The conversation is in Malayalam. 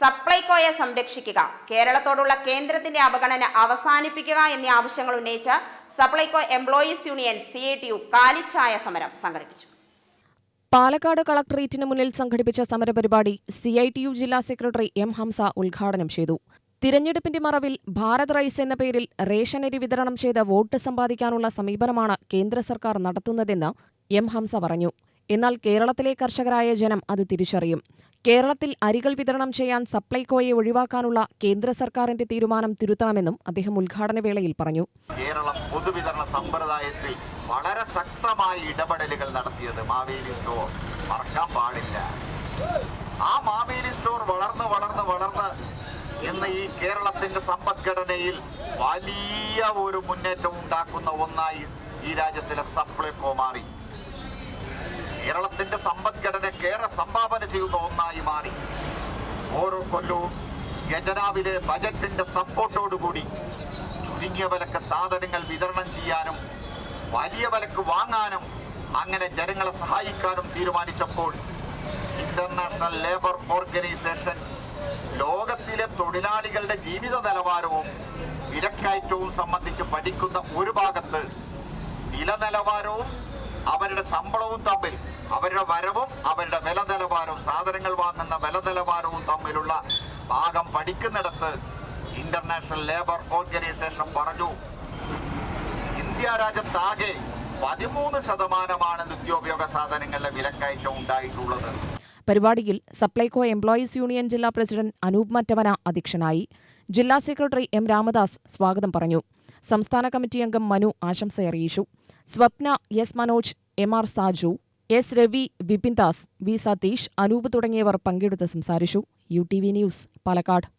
സപ്ലൈകോയെ സംരക്ഷിക്കുക. കേരളത്തോടുള്ള കേന്ദ്രത്തിന്റെ അവഗണന അവസാനിപ്പിക്കുക എന്നീ ആവശ്യങ്ങൾ ഉന്നയിച്ച് Supplyco employees union C I T U കാലിച്ചായ സമരം സംഘടിപ്പിച്ചു. പാലക്കാട് കളക്ടറേറ്റിന് മുന്നിൽ സംഘടിപ്പിച്ച സമരപരിപാടി സി ഐ ടി യു ജില്ലാ സെക്രട്ടറി എം ഹംസ ഉദ്ഘാടനം ചെയ്തു. തിരഞ്ഞെടുപ്പിന്റെ മറവിൽ ഭാരത് റൈസ് എന്ന പേരിൽ റേഷനരി വിതരണം ചെയ്ത് വോട്ട് സമ്പാദിക്കാനുള്ള സമീപനമാണ് കേന്ദ്ര സർക്കാർ നടത്തുന്നതെന്ന് എം ഹംസ പറഞ്ഞു. എന്നാൽ കേരളത്തിലെ കർഷകരായ ജനം അത് തിരിച്ചറിയും. കേരളത്തിൽ അരികൾ വിതരണം ചെയ്യാൻ സപ്ലൈകോയെ ഒഴിവാക്കാനുള്ള കേന്ദ്ര സർക്കാരിന്റെ തീരുമാനം തിരുത്തണമെന്നും അദ്ദേഹം ഉദ്ഘാടന വേളയിൽ പറഞ്ഞു. കേരളം പൊതുവിതരണ സമ്പ്രദായത്തിൽ വളരെ ശക്തമായ ഇടപെടലുകൾ നടത്തിയത് മാവേലി സ്റ്റോർ മറക്കാൻ പാടില്ല. ആ മാവേലി സ്റ്റോർ വളർന്ന് വളർന്ന് വളർന്ന് ഇന്ന് ഈ കേരളത്തിന്റെ സമ്പദ്ഘടനയിൽ വലിയ ഒരു മുന്നേറ്റം ഉണ്ടാക്കുന്ന ഒന്നായി ഈ രാജ്യത്തിലെ സപ്ലൈകോ മാറി. കേരളത്തിന്റെ സമ്പദ്ഘടനയ്ക്കേറെ സംഭാവന ചെയ്യുന്ന ഒന്നായി മാറി. ഓരോ കൊല്ലവും ഖജനാവിലെ ബജറ്റിന്റെ സപ്പോർട്ടോടുകൂടി ചുരുങ്ങിയ വിലക്ക് സാധനങ്ങൾ വിതരണം ചെയ്യാനും വലിയ വിലക്ക് വാങ്ങാനും അങ്ങനെ ജനങ്ങളെ സഹായിക്കാനും തീരുമാനിച്ചപ്പോൾ ഇന്റർനാഷണൽ ലേബർ ഓർഗനൈസേഷൻ ലോകത്തിലെ തൊഴിലാളികളുടെ ജീവിത നിലവാരവും വിലക്കയറ്റവും സംബന്ധിച്ച് പഠിക്കുന്ന ഒരു ഭാഗത്ത് വില നിലവാരവും അവരുടെ ശമ്പളവും തമ്മിൽ അവരുടെ വരവും അവരുടെ വില നിലവാരവും സാധനങ്ങൾ വാങ്ങുന്ന വില നിലവാരവും തമ്മിലുള്ള ഭാഗം പഠിക്കുന്നിടത്ത് ഇന്റർനാഷണൽ ലേബർ ഓർഗനൈസേഷൻ പറഞ്ഞു ഇന്ത്യ രാജ്യത്താകെ പതിമൂന്ന് ശതമാനമാണ് നിത്യോപയോഗ സാധനങ്ങളുടെ വിലക്കയറ്റം ഉണ്ടായിട്ടുള്ളത്. പരിപാടിയിൽ സപ്ലൈകോ എംപ്ലോയീസ് യൂണിയൻ ജില്ലാ പ്രസിഡന്റ് അനൂപ് മറ്റവന അധ്യക്ഷനായി. ജില്ലാ സെക്രട്ടറി എം രാമദാസ് സ്വാഗതം പറഞ്ഞു. സംസ്ഥാന കമ്മിറ്റി അംഗം മനു ആശംസ അറിയിച്ചു. Swapna S Manoj M R Saju S Ravi Vipin Das V Satheesh Anoop തുടങ്ങിയവർ പങ്കെടുത്ത് സംസാരിച്ചു. U T V news Palakkad.